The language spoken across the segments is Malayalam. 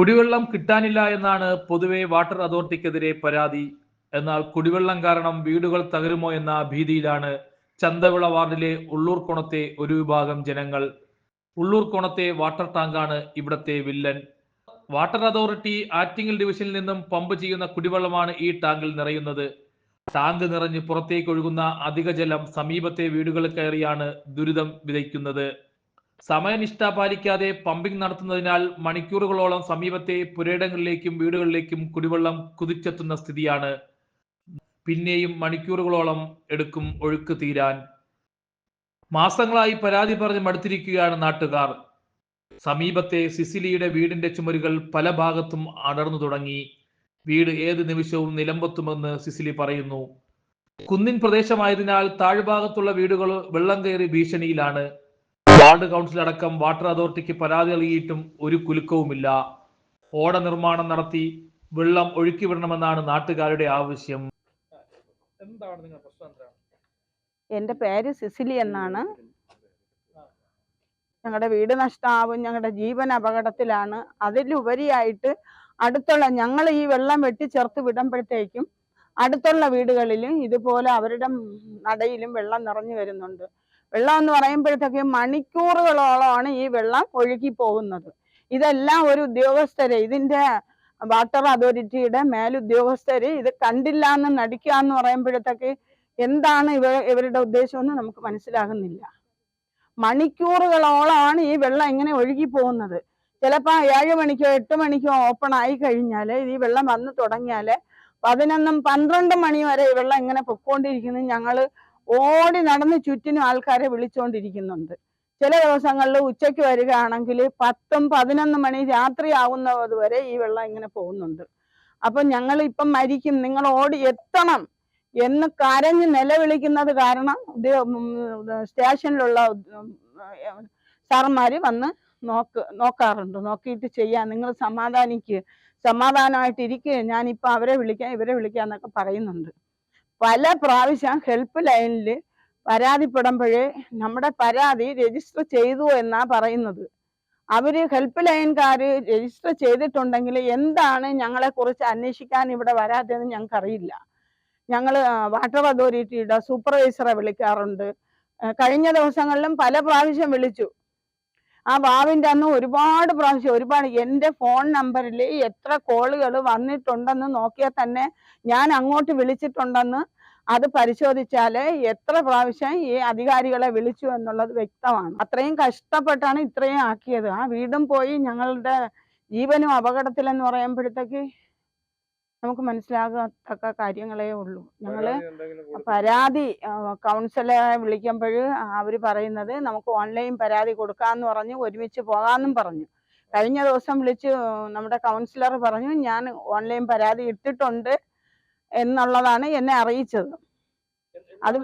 കുടിവെള്ളം കിട്ടാനില്ല എന്നാണ് പൊതുവെ വാട്ടർ അതോറിറ്റിക്കെതിരെ പരാതി. എന്നാൽ കുടിവെള്ളം കാരണം വീടുകൾ തകരുമോ എന്ന ഭീതിയിലാണ് ചന്തവിള വാർഡിലെ ഉള്ളൂർക്കുണത്തെ ഒരു വിഭാഗം ജനങ്ങൾ. ഉള്ളൂർക്കുണത്തെ വാട്ടർ ടാങ്കാണ് ഇവിടത്തെ വില്ലൻ. വാട്ടർ അതോറിറ്റി ആറ്റിങ്ങൽ ഡിവിഷനിൽ നിന്നും പമ്പ് ചെയ്യുന്ന കുടിവെള്ളമാണ് ഈ ടാങ്കിൽ നിറയുന്നത്. ടാങ്ക് നിറഞ്ഞ് പുറത്തേക്ക് ഒഴുകുന്ന അധിക ജലം സമീപത്തെ വീടുകൾ കയറിയാണ് ദുരിതം വിതയ്ക്കുന്നത്. സമയനിഷ്ഠ പാലിക്കാതെ പമ്പിംഗ് നടത്തുന്നതിനാൽ മണിക്കൂറുകളോളം സമീപത്തെ പുരയിടങ്ങളിലേക്കും വീടുകളിലേക്കും കുടിവെള്ളം കുതിച്ചെത്തുന്ന സ്ഥിതിയാണ്. പിന്നെയും മണിക്കൂറുകളോളം എടുക്കും ഒഴുക്ക് തീരാൻ. മാസങ്ങളായി പരാതി പറഞ്ഞ് മടുത്തിരിക്കുകയാണ് നാട്ടുകാർ. സമീപത്തെ സിസിലിയുടെ വീടിന്റെ ചുമരുകൾ പല ഭാഗത്തും അടർന്നു തുടങ്ങി. വീട് ഏത് നിമിഷവും നിലമ്പത്തുമെന്ന് സിസിലി പറയുന്നു. കുന്നിൻ പ്രദേശമായതിനാൽ താഴ്ഭാഗത്തുള്ള വീടുകൾ വെള്ളം കയറി ഭീഷണിയിലാണ്. വാർഡ് കൗൺസിൽ അടക്കം വാട്ടർ അതോറിറ്റിക്ക് പരാതി നൽകിയിട്ടും ഒരു കുലുക്കവുമില്ല. ഓട നിർമ്മാണം നടത്തി വെള്ളം ഒഴുക്കി വിടണമെന്നാണ് നാട്ടുകാരുടെ ആവശ്യം. എന്താണ് നിങ്ങളുടെ പ്രശ്നം എന്താണ് എന്റെ പേര് സിസിലി എന്നാണ്. ഞങ്ങളുടെ വീട് നഷ്ടമാവും ഞങ്ങളുടെ ജീവൻ അപകടത്തിലാണ്. അതിലുപരിയായിട്ട് അടുത്തുള്ള ഞങ്ങൾ ഈ വെള്ളം വെട്ടിച്ചേർത്ത് വിടുമ്പോഴത്തേക്കും അടുത്തുള്ള വീടുകളിലും ഇതുപോലെ അവരുടെ നടയിലും വെള്ളം നിറഞ്ഞു വരുന്നുണ്ട്. വെള്ളം എന്ന് പറയുമ്പോഴത്തേക്കും മണിക്കൂറുകളോളമാണ് ഈ വെള്ളം ഒഴുകി പോകുന്നത് ഇതെല്ലാം ഒരു ഉദ്യോഗസ്ഥരെ ഇതിന്റെ വാട്ടർ അതോറിറ്റിയുടെ മേലുദ്യോഗസ്ഥര് ഇത് കണ്ടില്ല എന്ന് നടിക്കുക എന്ന് പറയുമ്പോഴത്തേക്ക് എന്താണ് ഇവ ഇവരുടെ ഉദ്ദേശമെന്ന് നമുക്ക് മനസ്സിലാകുന്നില്ല. മണിക്കൂറുകളോളമാണ് ഈ വെള്ളം ഇങ്ങനെ ഒഴുകി പോകുന്നത് ചിലപ്പോൾ ഏഴ് മണിക്കോ എട്ട് മണിക്കോ ഓപ്പൺ ആയി കഴിഞ്ഞാൽ ഈ വെള്ളം വന്ന് തുടങ്ങിയാൽ പതിനൊന്നും പന്ത്രണ്ട് മണി വരെ ഈ വെള്ളം ഇങ്ങനെ പൊക്കോണ്ടിരിക്കുന്നു. ഞങ്ങൾ ഓടി നടന്ന് ചുറ്റിനും ആൾക്കാരെ വിളിച്ചുകൊണ്ടിരിക്കുന്നുണ്ട് ചില ദിവസങ്ങളിൽ ഉച്ചയ്ക്ക് വരികയാണെങ്കിൽ പത്തും പതിനൊന്ന് മണി രാത്രി ആവുന്നത് വരെ ഈ വെള്ളം ഇങ്ങനെ പോകുന്നുണ്ട്. അപ്പം ഞങ്ങൾ ഇപ്പം മരിക്കും നിങ്ങൾ ഓടി എത്തണം എന്ന് കരഞ്ഞ് നിലവിളിക്കുന്നത് കാരണം സ്റ്റേഷനിലുള്ള സാറന്മാർ വന്ന് നോക്ക് നോക്കാറുണ്ട്. നോക്കിയിട്ട് ചെയ്യാം. നിങ്ങൾ സമാധാനിക്കുക സമാധാനമായിട്ട് ഞാനിപ്പോൾ അവരെ വിളിക്കാം ഇവരെ വിളിക്കാം എന്നൊക്കെ പറയുന്നുണ്ട്. പല പ്രാവശ്യം ഹെൽപ്പ് ലൈനിൽ പരാതിപ്പെടുമ്പോഴേ നമ്മുടെ പരാതി രജിസ്റ്റർ ചെയ്തു എന്നാ പറയുന്നത്. അവർ ഹെൽപ്പ് ലൈൻകാർ രജിസ്റ്റർ ചെയ്തിട്ടുണ്ടെങ്കിൽ എന്താണ് ഞങ്ങളെ കുറിച്ച് അന്വേഷിക്കാൻ ഇവിടെ വരാത്തതെന്ന് ഞങ്ങൾക്ക് അറിയില്ല. ഞങ്ങൾ വാട്ടർ അതോറിറ്റിയുടെ സൂപ്പർവൈസറെ വിളിക്കാറുണ്ട്. കഴിഞ്ഞ ദിവസങ്ങളിലും പല പ്രാവശ്യം വിളിച്ചു. ആ ബാബിന്റെ അന്ന് ഒരുപാട് പ്രാവശ്യം ഒരുപാട് എന്റെ ഫോൺ നമ്പറിൽ എത്ര കോളുകൾ വന്നിട്ടുണ്ടെന്ന് നോക്കിയാൽ തന്നെ ഞാൻ അങ്ങോട്ട് വിളിച്ചിട്ടുണ്ടെന്ന് അത് പരിശോധിച്ചാൽ എത്ര പ്രാവശ്യം ഈ അധികാരികളെ വിളിച്ചു എന്നുള്ളത് വ്യക്തമാണ്. അത്രയും കഷ്ടപ്പെട്ടാണ് ഇത്രയും ആക്കിയത്. ആ വീടും പോയി ഞങ്ങളുടെ ജീവനും അപകടത്തിലെന്ന് പറയുമ്പോഴത്തേക്ക് നമുക്ക് മനസ്സിലാകത്തക്ക കാര്യങ്ങളേ ഉള്ളൂ. ഞങ്ങൾ പരാതി കൗൺസിലെ വിളിക്കുമ്പോൾ അവർ പറയുന്നത് നമുക്ക് ഓൺലൈൻ പരാതി കൊടുക്കാമെന്ന് പറഞ്ഞു ഒരുമിച്ച് പോകാമെന്നും പറഞ്ഞു. കഴിഞ്ഞ ദിവസം വിളിച്ച് നമ്മുടെ കൗൺസിലർ പറഞ്ഞു ഞാൻ ഓൺലൈൻ പരാതി ഇട്ടിട്ടുണ്ട് എന്നുള്ളതാണ് എന്നെ അറിയിച്ചത്. അത്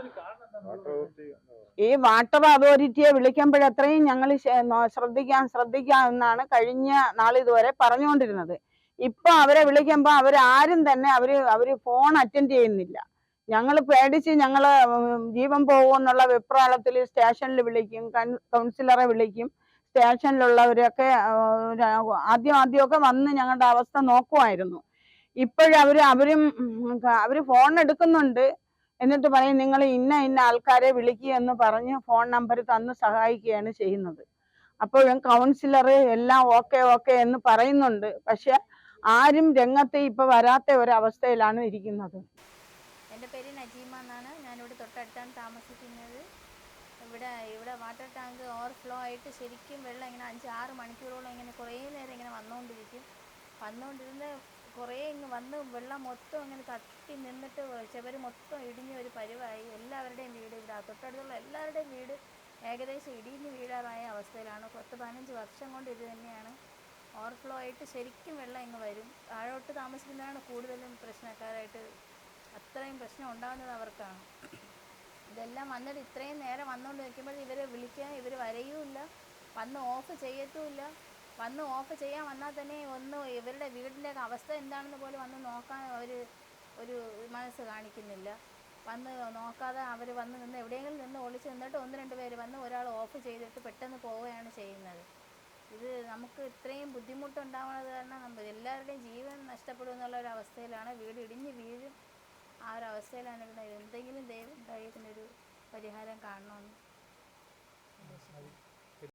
ഈ വാട്ടർ അതോറിറ്റിയെ വിളിക്കുമ്പോഴത്രയും ഞങ്ങൾ ശ്രദ്ധിക്കാം ശ്രദ്ധിക്കാം എന്നാണ് കഴിഞ്ഞ നാളിതുവരെ പറഞ്ഞുകൊണ്ടിരുന്നത്. ഇപ്പൊ അവരെ വിളിക്കുമ്പോ അവരാരും തന്നെ അവർ അവർ ഫോൺ അറ്റൻഡ് ചെയ്യുന്നില്ല. ഞങ്ങൾ പേടിച്ച് ഞങ്ങൾ ജീവൻ പോകുമെന്നുള്ള വെപ്രാളത്തിൽ സ്റ്റേഷനിൽ വിളിക്കും കൗൺസിലറെ വിളിക്കും സ്റ്റേഷനിലുള്ളവരൊക്കെ ആദ്യം ആദ്യമൊക്കെ വന്ന് ഞങ്ങളുടെ അവസ്ഥ നോക്കുമായിരുന്നു. ഇപ്പോഴവര് അവരും അവർ ഫോൺ എടുക്കുന്നുണ്ട്. എന്നിട്ട് പറയും നിങ്ങൾ ഇന്ന ഇന്ന ആൾക്കാരെ വിളിക്കുക എന്ന് പറഞ്ഞ് ഫോൺ നമ്പർ തന്ന് സഹായിക്കുകയാണ് ചെയ്യുന്നത്. അപ്പോഴും കൗൺസിലർ എല്ലാം ഓക്കെ ഓക്കെ എന്ന് പറയുന്നുണ്ട്. പക്ഷെ ആരും രംഗത്ത് ഇപ്പൊ വരാത്ത ഒരവസ്ഥയിലാണ് ഇരിക്കുന്നത്. എന്റെ പേര് നജീമ എന്നാണ്. ഞാനിവിടെ തൊട്ടടുത്താണ് താമസിക്കുന്നത്. ഇവിടെ ഇവിടെ വാട്ടർ ടാങ്ക് ഓവർഫ്ലോ ആയിട്ട് ശരിക്കും വെള്ളം ഇങ്ങനെ അഞ്ച് ആറ് മണിക്കൂറോളം ഇങ്ങനെ കുറേ നേരം ഇങ്ങനെ വന്നുകൊണ്ടിരിക്കും. വന്നുകൊണ്ടിരുന്ന് കുറേ ഇങ്ങ് വന്ന് വെള്ളം മൊത്തം ഇങ്ങനെ തട്ടി നിന്നിട്ട് ചുവര് മൊത്തം ഇടിഞ്ഞ ഒരു പരിവായി. എല്ലാവരുടെയും വീട് ഇവിടെ തൊട്ടടുത്തുള്ള എല്ലാവരുടെയും വീട് ഏകദേശം ഇടിഞ്ഞ് വീഴാറായ അവസ്ഥയിലാണ്. പത്ത് പതിനഞ്ച് വർഷം കൊണ്ട് ഇത് തന്നെയാണ്. ഓവർഫ്ലോ ആയിട്ട് ശരിക്കും വെള്ളം ഇങ്ങ് വരും. താഴോട്ട് താമസിക്കുന്നതാണ് കൂടുതലും പ്രശ്നക്കാരായിട്ട് അത്രയും പ്രശ്നം ഉണ്ടാകുന്നത് അവർക്കാണ്. ഇതെല്ലാം വന്നിട്ട് ഇത്രയും നേരം വന്നുകൊണ്ട് നിൽക്കുമ്പോൾ ഇവരെ വിളിക്കാൻ ഇവർ വരെയുമില്ല. വന്ന് ഓഫ് ചെയ്യത്തുമില്ല. വന്ന് ഓഫ് ചെയ്യാൻ വന്നാൽ തന്നെ ഒന്ന് ഇവരുടെ വീടിന്റെ അവസ്ഥ എന്താണെന്ന് പോലും വന്ന് നോക്കാൻ അവർ ഒരു മനസ്സ് കാണിക്കുന്നില്ല. വന്ന് നോക്കാതെ അവർ വന്ന് നിന്ന് എവിടെയെങ്കിലും നിന്ന് ഒളിച്ച് നിന്നിട്ട് ഒന്ന് രണ്ട് പേര് വന്ന് ഒരാൾ ഓഫ് ചെയ്തിട്ട് പെട്ടെന്ന് പോവുകയാണ് ചെയ്യുന്നത്. ഇത് നമുക്ക് ഇത്രയും ബുദ്ധിമുട്ടുണ്ടാവുന്നത് കാരണം നമ്മൾ എല്ലാവരുടെയും ജീവൻ നഷ്ടപ്പെടും എന്നുള്ള ഒരു അവസ്ഥയിലാണ് വീട് ഇടിഞ്ഞ് വീഴും. ആ ഒരു അവസ്ഥയിലാണ് ഇവിടെ എന്തെങ്കിലും ദൈവം ദൈവത്തിനൊരു പരിഹാരം കാണണമെന്ന്.